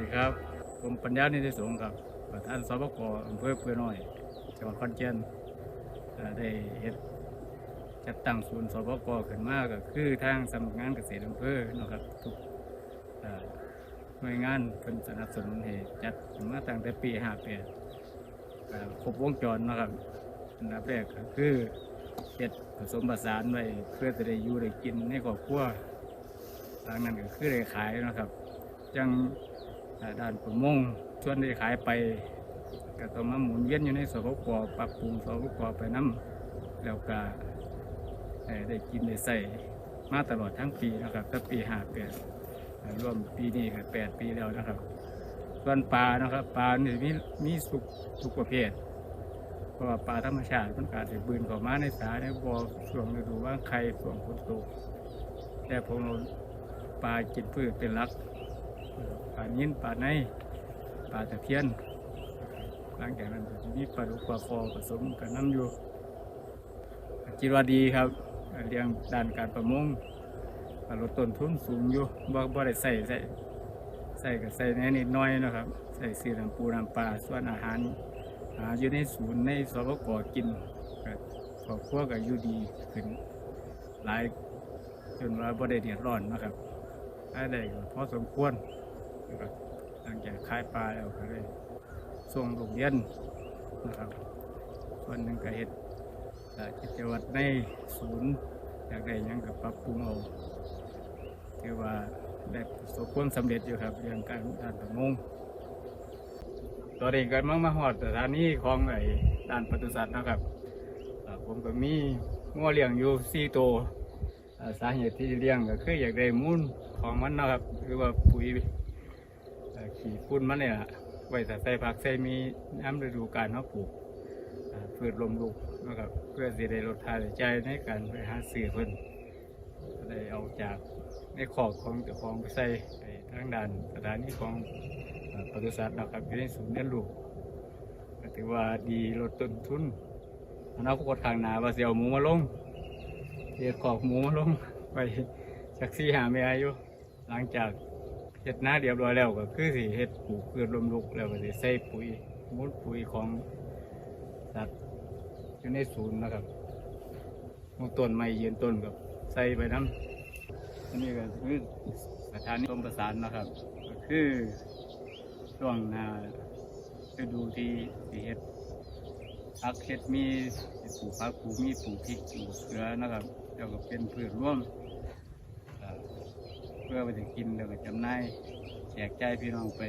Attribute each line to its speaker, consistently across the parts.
Speaker 1: ดีครับ ผมปัญญานิติสงครับ ประธานสบกอำเภอเพื่อน้อย จังหวัดขอนแก่นได้เฮ็ดจัดตั้งศูนย์สบกขึ้นมาก็คือทางสำนักงานเกษตรอำเภอนะครับทุกหน่วยงานเพิ่นสนับสนุนให้จัดมาตั้งแต่ปี58ก็ครบวงจรนะครับอันดับแรกก็คือเฮ็ดผสมผสานไว้เพื่อจะได้อยู่ได้กินในครอบครัวทางนั้นก็คือได้ขายนะครับจัง ด้านประมงส่วนที่ขายไปก็ต้องมาหมุนเวียนอยู่ในสปกปรับปรุงสปกไปน้ำแล้วก็ได้กินได้ใส่มาตลอดทั้งปีนะครับตั้งปีห้าแปดรวมปีนี้ก็แปดปีแล้วนะครับส่วนปลานะครับปลานี่มีมีสุกทุกประเภท เพราะว่าปลาธรรมชาติมันอาจจะบืนเข้ามาในสาในบ่อช่วงฤดูว่างไข่ช่วงฝนตกแต่ผมปลากินพืชเป็นหลัก ปลานิ้นปลาในปลาตะเพียนหลังจากนั้นจะมีปลาดุกปลาคอผสมกันน้ำอยู่คิดว่าดีครับเรื่องด้านการประมงอ่าลดต้นทุนสูงอยู่บ่บ่ได้ใส่ใส่ใส่ก็ใส่แน่นิดน้อยนะครับ ใส่ซื้อน้ำปูน้ำปลาส่วนอาหารหาอยู่ในศูนย์ในสปกกินก็ครอบครัวก็อยู่ดีขึ้นหลายจนว่าบ่ได้เดือดร้อนนะครับได้ได้ก็พอสมควร นะครับหลังจากขายปลาแล้วก็ได้ส่งลูกเรียนนะครับ ส่วนหนึ่งก็เฮ็ดอ่ากิจวัตรในศูนย์อยากได้ยังกับปรับปรุงเอาถือว่าได้ประสบความสำเร็จอยู่ครับเรื่องการด้านประมงตอนนี้ก็มามาหอดสถานีของไอ้ด้านปศุสัตว์นะครับผมก็มีงัวเลี้ยงอยู่สี่ตัวสาเหตุที่เลี้ยงก็คืออยากได้มูลของมันนะครับ หรือว่าปุ๋ย ขี้ฝุ่นมันเนี่ยไว้แต่ใส่ผักใส่มีน้ำฤดูกาลเขาปลูกพืชลมลุกนะครับเพื่อสิได้ลดค่าใจในการไปหาซื้อเพิ่นได้เอาจากในขอกของเจ้าของไปใส่ไอ้ทางด้านสถานีของปศุสัตว์นะครับอยู่ในศูนย์เรียนรู้ก็ถือว่าดีลดต้นทุนอนาคตข้างหนาว่าสิเอาหมูมาลงเฮ็ดขอกหมูมาลงไปสักสี่หาเมียอายุหลังจาก เฮ็ดนาเรียบร้อยแล้วก็คือสิเฮ็ดปลูกพืชลมลุกแล้วก็สิใส่ปุ๋ยมูลปุ๋ยของสัตว์อยู่ในศูนย์นะครับหมูต้นไม้ยืนต้นกับใส่ไปน้ำอันนี้ก็คือสถานีผสมประสานนะครับ ก็คือช่วงหนาฤดูที่สิเฮ็ดผักเห็ดมีปลูกผักปลูกมีปลูกพริกปลูกเกลือนะครับแล้วก็เป็นพืชร่วม พื่อไปจะกินแล้วก็จำหน่ายแจกจ่ายพี่น้องไป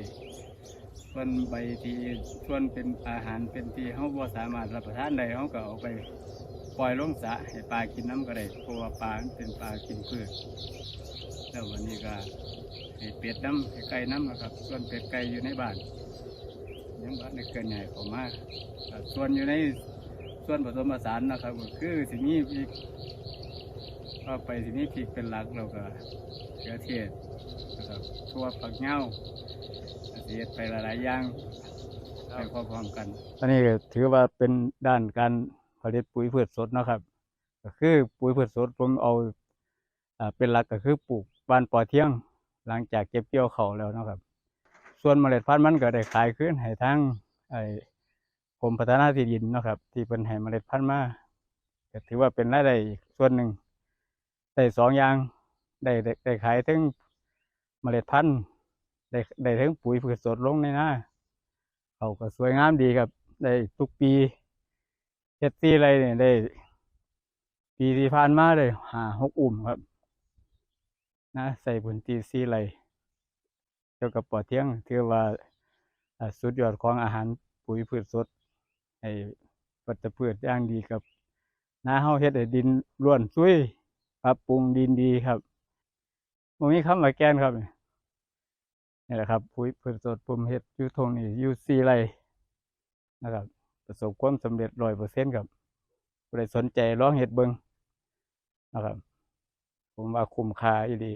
Speaker 1: ส่วนใบที่ส่วนเป็นอาหารเป็นที่เขาบ่สามารถรับประทานได้เขาก็เอาไปปล่อยลงสระให้ปลากินน้ำก็ได้เพราะว่าปลาเป็นปลากินพืชแล้ววันนี้ก็ให้เป็ดน้ำให้ไก่น้ำนะครับ ส่วนเป็ดไก่อยู่ในบ้านยังบ้านในเกินใหญ่ผมมากส่วนอยู่ในส่วนผสมผสานนะครับก็คือสิ่งนี้พริกก็ไปสิ่งนี้พริกเป็นหลักเราก็ เกลือเทศนะครับทั่วผักเง่าเสียไปหลายๆอย่างไปพร้อมๆกัน อันนี้ก็ถือว่าเป็นด้านการผลิตปุ๋ยพืชสดนะครับ ก็คือปุ๋ยพืชสดผมเอาอ่าเป็นหลักก็คือปลูกบานปอเที่ยง หลังจากเก็บเกี่ยวเขาวแล้วเนาะครับ ส่วนเมล็ดพันธุ์มันก็ได้ขายขึ้นให้ทั้งไอ้กรมพัฒนาที่ดินเนาะครับ ที่เป็นให้เมล็ดพันธุ์มาก็ถือว่าเป็นรายได้อีกส่วนหนึ่งได้สองอย่าง ได้ได้ได้ขายทั้งเมล็ดพันธุ์ได้ได้ทั้งปุ๋ยพืชสดลงในน้าเขาก็สวยงามดีครับ ได้ทุกปีเฮ็ดซีไรเนี่ยได้ ปีที่ผ่านมาได้หาหกอุ่มครับ นะใส่พื้นที่ซีไรเกี่ยวกับปอเที่ยงถือว่าสุดยอดของอาหารปุ๋ยพืชสดให้ปัตพืชอย่างดีกับนาเฮาเฮ็ดให้ดินร่วนซุยปรับปรุงดินดีครับ บ่มีคำว่าแกนครับนี่แหละครับปุ๋ยพืชสดผมเห็ดยูทงนี่ยูซีไรนะครับ ประสบความสำเร็จรอยเปอร์เซ็นต์ครับผู้ใดสนใจร้องเห็ดเบิงนะครับ ผมว่าคุ้มค่าอีดี